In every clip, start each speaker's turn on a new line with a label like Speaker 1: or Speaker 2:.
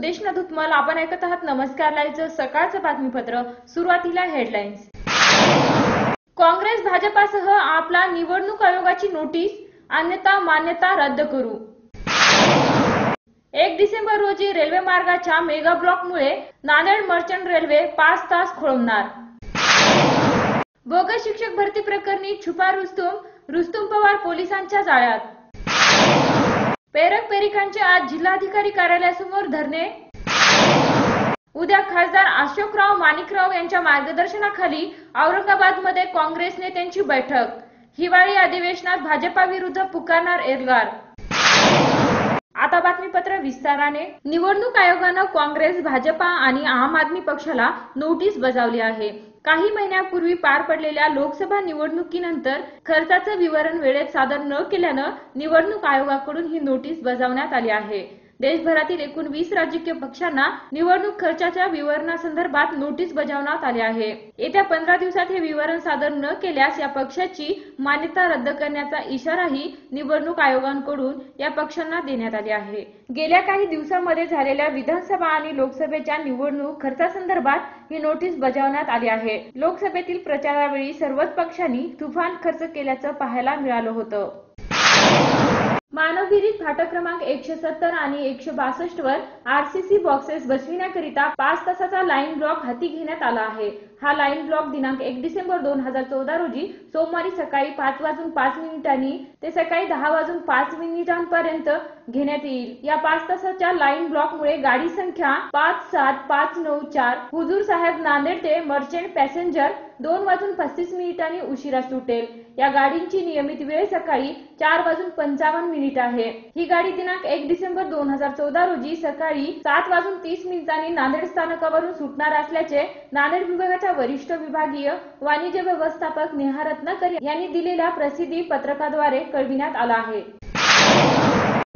Speaker 1: सुदेश नथुतमल आपण ऐकत आहात नमस्कार लाईव्हचं सकाळचं बातमीपत्र सुरुवातीला हेडलाईन्स काँग्रेस भाजपासह आपला निवडणूक आयोगाची नोटीस अन्यथा मान्यता रद्द करू. एक डिसेंबर रोजी रेल्वे मार्गाच्या मेगा ब्लॉकमुळे नांदेड मर्चंट रेल्वे पाच तास खोळंबणार. बोगस शिक्षक भरती प्रकरणी छुपा रुस्तुम रुस्तुम पवार पोलिसांच्या जाळ्यात. प्रेरक पेरिकांचे आज जिल्हाधिकारी कार्यालयासमोर धरणे. उद्या खासदार अशोकराव माणिकराव यांच्या मार्गदर्शनाखाली औरंगाबादमध्ये काँग्रेस नेत्यांची बैठक. हिवाळी अधिवेशनात भाजपा विरुद्ध पुकारणार एल्गार. आता बातमीपत्र विस्ताराने. निवडणूक आयोगानं काँग्रेस भाजपा आणि आम आदमी पक्षाला नोटीस बजावली आहे. काही महिन्यापूर्वी पार पडलेल्या लोकसभा निवडणुकीनंतर खर्चाचं विवरण वेळेत सादर न केल्यानं निवडणूक आयोगाकडून ही नोटीस बजावण्यात आली आहे. देशभरातील एकूण वीस राजकीय पक्षांना निवडणूक खर्चाच्या विवरणासंदर्भात नोटीस बजावण्यात आली आहे. येत्या पंधरा दिवसात हे विवरण सादर न केल्यास या पक्षाची मान्यता रद्द करण्याचा इशाराही निवडणूक आयोगांकडून या पक्षांना देण्यात आले आहे. गेल्या काही दिवसांमध्ये झालेल्या विधानसभा आणि लोकसभेच्या निवडणूक खर्चासंदर्भात ही नोटीस बजावण्यात आली आहे. लोकसभेतील प्रचारावेळी सर्वच पक्षांनी तुफान खर्च केल्याचं पाहायला मिळालं होतं. मानवगिरीत फाटक क्रमांक एकशे सत्तर आणि एकशे बासष्ट वर आरसीसी बॉक्सेस बसविण्याकरिता पाच तासाचा लाईन ब्लॉक हाती घेण्यात आला आहे. हा लाईन ब्लॉक दिनांक एक डिसेंबर दोन हजार चौदा रोजी सोमवारी सकाळी पाच वाजून पाच मिनिटांनी ते सकाळी दहा वाजून पाच मिनिटांपर्यंत घेण्यात येईल. या पाच तासाच्या लाईन ब्लॉकमुळे गाडी संख्या पाच सात पाच नऊ चार हुजूर साहेब नांदेड ते मर्चंट पॅसेंजर दोन वाजून पस्तीस मिनिटांनी उशिरा सुटेल. या गाडींची नियमित वेळ सकाळी चार वाजून पंचावन्न मिनिट आहे. ही गाडी दिनांक एक डिसेंबर दोन हजार चौदा रोजी सकाळी सात वाजून तीस मिनिटांनी नांदेड स्थानकावरून सुटणार असल्याचे नांदेड विभागाच्या वरिष्ठ विभागीय वाणिज्य व्यवस्थापक नेहा रत्नाकर यांनी दिलेल्या प्रसिद्धी पत्रकाद्वारे कळविण्यात आला आहे.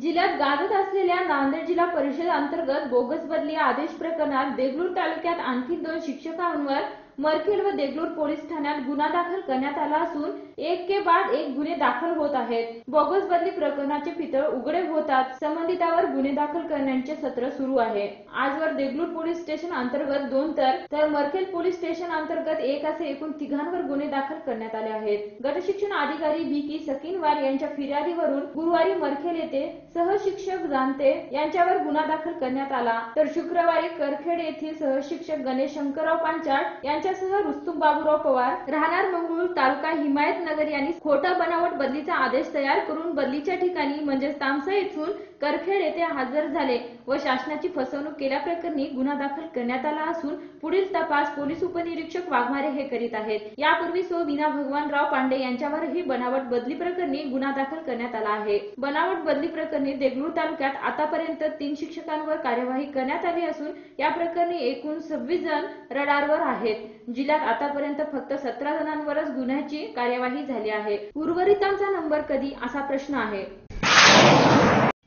Speaker 1: जिल्ह्यात गाजत असलेल्या नांदेड जिल्हा परिषद अंतर्गत बोगस बदली आदेश प्रकरणात देगलूर तालुक्यात आणखी दोन शिक्षकांवर मरखेड व देगलूर पोलीस ठाण्यात गुन्हा दाखल करण्यात आला असून एक के बाद एक गुन्हे दाखल होत आहेत. बोगस बदली प्रकरणाचे पितळ उघडे होतात. संबंधितावर गुन्हे दाखल करण्याचे सत्र सुरू आहे. आजवर देगलूर पोलीस स्टेशन अंतर्गत दोन तर तर मरखेल पोलीस स्टेशन अंतर्गत एक असे एकूण तिघांवर गुन्हे दाखल करण्यात आले आहेत. गटशिक्षण अधिकारी बी की सकिनवार यांच्या फिर्यादीवरून गुरुवारी मरखेल येथे सहशिक्षक जानते यांच्यावर गुन्हा दाखल करण्यात आला. तर शुक्रवारी करखेड येथील सहशिक्षक गणेश शंकरराव पांचाळ यांच्या यांच्यासह रुस्तुम बाबूराव पवार राहणार मंगळूर तालुका हिमायतनगर यांनी खोटा बनावट बदलीचा आदेश तयार करून बदलीच्या ठिकाणी म्हणजेच तामसा येथून करखेड येथे हजर झाले व शासनाची फसवणूक केल्याप्रकरणी गुन्हा दाखल करण्यात आला असून पुढील तपास पोलीस उपनिरीक्षक वाघमारे हे करीत आहेत. यापूर्वी सो विना भगवानराव पांडे यांच्यावरही बनावट बदली प्रकरणी गुन्हा दाखल करण्यात आला आहे. बनावट बदली प्रकरणी देगलूर तालुक्यात आतापर्यंत तीन शिक्षकांवर कार्यवाही करण्यात आली असून या प्रकरणी एकूण सव्वीस जण रडारवर आहेत. जिल्ह्यात आतापर्यंत फक्त सतरा जणांवरच गुन्ह्याची कार्यवाही झाली आहे. उर्वरितांचा नंबर कधी असा प्रश्न आहे.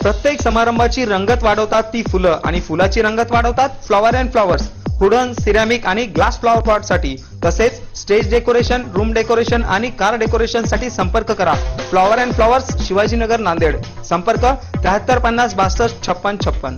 Speaker 2: प्रत्येक समारंभाची रंगत वाढवतात ती फुलं आणि फुलाची रंगत वाढवतात flower and flowers. Wooden ceramic आणि ग्लास फ्लॉवर पॉटसाठी तसेच स्टेज डेकोरेशन रूम डेकोरेशन आणि कार डेकोरेशनसाठी संपर्क करा. Flower and flowers Shivajinagar Nanded. संपर्क त्र्याहत्तर पन्नास बासष्ट छप्पन छप्पन.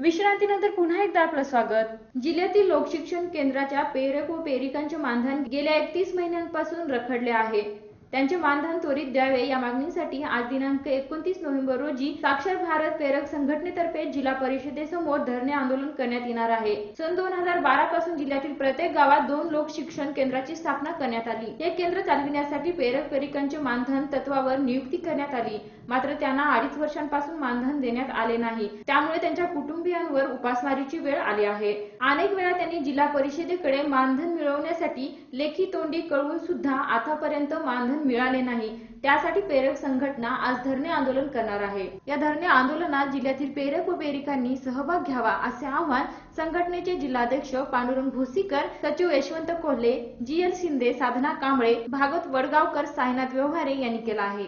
Speaker 1: विश्रांतीनंतर पुन्हा एकदा आपलं स्वागत. जिल्ह्यातील लोकशिक्षण केंद्राच्या पेरक व पेरिकांचे मानधन गेल्या एकतीस महिन्यांपासून रखडले आहे. त्यांचे मानधन त्वरित द्यावे. या मागणीसाठी आज दिनांक एकोणतीस नोव्हेंबर रोजी साक्षर भारत प्रेरक संघटनेतर्फे जिल्हा परिषदेसमोर धरणे आंदोलन करण्यात येणार आहे. सन दोन हजार बारा पासून जिल्ह्यातील प्रत्येक गावात दोन लोक शिक्षण केंद्राची स्थापना करण्यात आली. हे केंद्र चालविण्यासाठी प्रेरक प्रेरिकांचे मानधन तत्वावर नियुक्ती करण्यात आली. मात्र त्यांना अडीच वर्षांपासून मानधन देण्यात आले नाही. त्यामुळे त्यांच्या कुटुंबियांवर उपासमारीची वेळ आली आहे. अनेक वेळा त्यांनी जिल्हा परिषदेकडे मानधन मिळवण्यासाठी लेखी तोंडी कळवून सुद्धा आतापर्यंत मानधन समाधान मिळाले नाही. त्यासाठी प्रेरक संघटना आज धरणे आंदोलन करणार आहे. या धरणे आंदोलनात जिल्ह्यातील प्रेरक व प्रेरिकांनी सहभाग घ्यावा असे आवाहन संघटनेचे जिल्हाध्यक्ष पांडुरंग भोसीकर सचिव यशवंत कोल्हे जी एल शिंदे साधना कांबळे भागवत वडगावकर साईनाथ व्यवहारे यांनी केला आहे.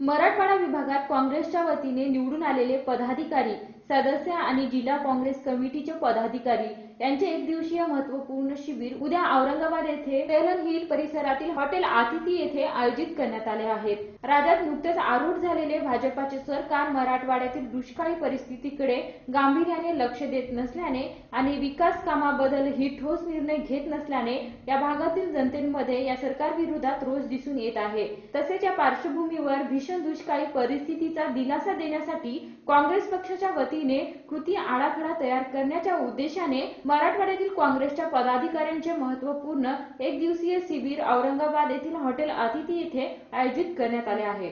Speaker 1: मराठवाडा विभागात काँग्रेसच्या वतीने निवडून आलेले पदाधिकारी सदस्य आणि जिल्हा काँग्रेस कमिटीचे पदाधिकारी यांचे एक दिवसीय महत्त्वपूर्ण शिबिर उद्या औरंगाबाद येथे टेलन हिल परिसरातील हॉटेल आतिथी येथे आयोजित करण्यात आले आहेत राज्यात नुकतेच आरूढ झालेले भाजपाचे सरकार मराठवाड्यातील दुष्काळी परिस्थितीकडे गांभीर्याने लक्ष देत नसल्याने आणि विकास कामाबद्दल ठोस निर्णय घेत नसल्याने या भागातील जनतेमध्ये या सरकारविरोधात रोज दिसून येत आहे. तसेच या पार्श्वभूमीवर भीषण दुष्काळी परिस्थितीचा दिलासा देण्यासाठी काँग्रेस पक्षाच्या वतीने कृती आराखडा तयार करण्याच्या उद्देशाने मराठवाड्यातील काँग्रेसच्या पदाधिकाऱ्यांचे महत्त्वपूर्ण एक दिवसीय शिबिर औरंगाबाद येथील हॉटेल अतिथी येथे आयोजित करण्यात आले आहे.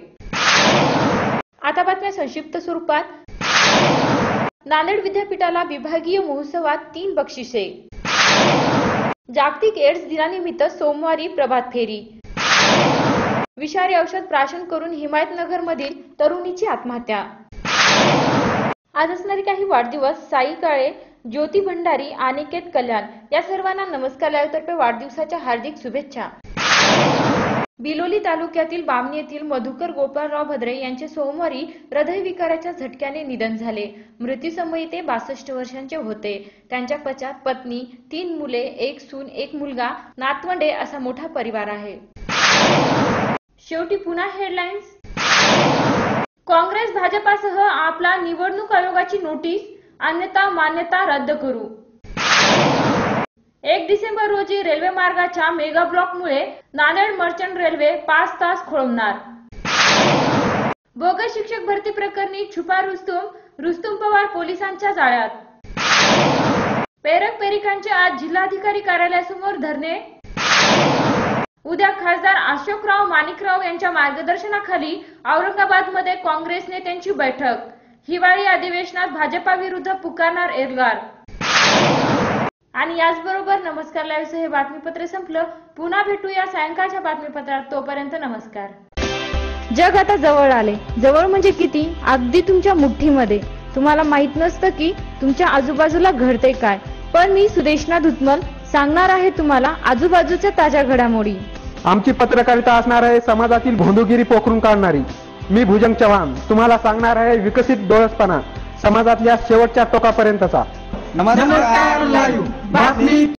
Speaker 1: आता बातम्या संक्षिप्त स्वरूपात. नांदेड विद्यापीठाला विभागीय महोत्सवात तीन बक्षिसे. जागतिक एड्स दिनानिमित्त सोमवारी प्रभात फेरी. विषारी औषध प्राशन करून हिमायतनगर मधील तरुणीची आत्महत्या. आज असणारे काही वाढदिवस साई काळे ज्योती भंडारी अनिकेत कल्याण या सर्वांना नमस्कार. लाईव्हतर्फे वाढदिवसाच्या हार्दिक शुभेच्छा. बिलोली तालुक्यातील बामणी येथील मधुकर गोपाळराव भद्रे यांचे सोमवारी हृदयविकाराच्या झटक्याने निधन झाले. मृत्यूसमयी ते बासष्ट वर्षांचे होते. त्यांच्या पश्चात पत्नी तीन मुले एक सून एक मुलगा नातवंडे असा मोठा परिवार आहे. शेवटी पुन्हा हेडलाईन्स? काँग्रेस भाजपासह आपला निवडणूक आयोगाची नोटीस? अन्यथा मान्यता रद्द करू. एक डिसेंबर रोजी रेल्वे मार्गाच्या मेगा ब्लॉकमुळे नांदेड मर्चंट रेल्वे पाच तास खोळवणार बोगस शिक्षक भरती प्रकरणी छुपा रुस्तुम रुस्तुम पवार पोलिसांच्या जाळ्यात. पेरक पेरिकांचे आज जिल्हाधिकारी कार्यालयासमोर धरणे. उद्या खासदार अशोकराव माणिकराव यांच्या मार्गदर्शनाखाली औरंगाबादमध्ये काँग्रेस नेत्यांची बैठक. हिवाळी अधिवेशनात भाजपा विरुद्ध पुकारणार एल्गार. आणि याचबरोबर नमस्कार लाईव्हचं हे बातमीपत्र संपलं. पुन्हा भेटूया सायंकाळच्या बातमीपत्रात. तोपर्यंत नमस्कार. जग आता जवळ आले. जवळ म्हणजे किती? अगदी तुमच्या मुठ्ठीमध्ये. तुम्हाला माहीत नसतं की तुमच्या आजूबाजूला घडते काय. पण मी सुदेशना धुतमल सांगणार आहे तुम्हाला आजूबाजूच्या ताज्या घडामोडी.
Speaker 3: आमची पत्रकारिता असणार आहे समाजातील भोंदूगिरी पोखरून काढणारी. मी भुजंग चव्हाण. तुम्हाला सांगणार आहे विकसित डोळसपणा. समाजातल्या शेवटच्या टोकापर्यंतचा.
Speaker 2: नमस्कार लाईव्ह बातमी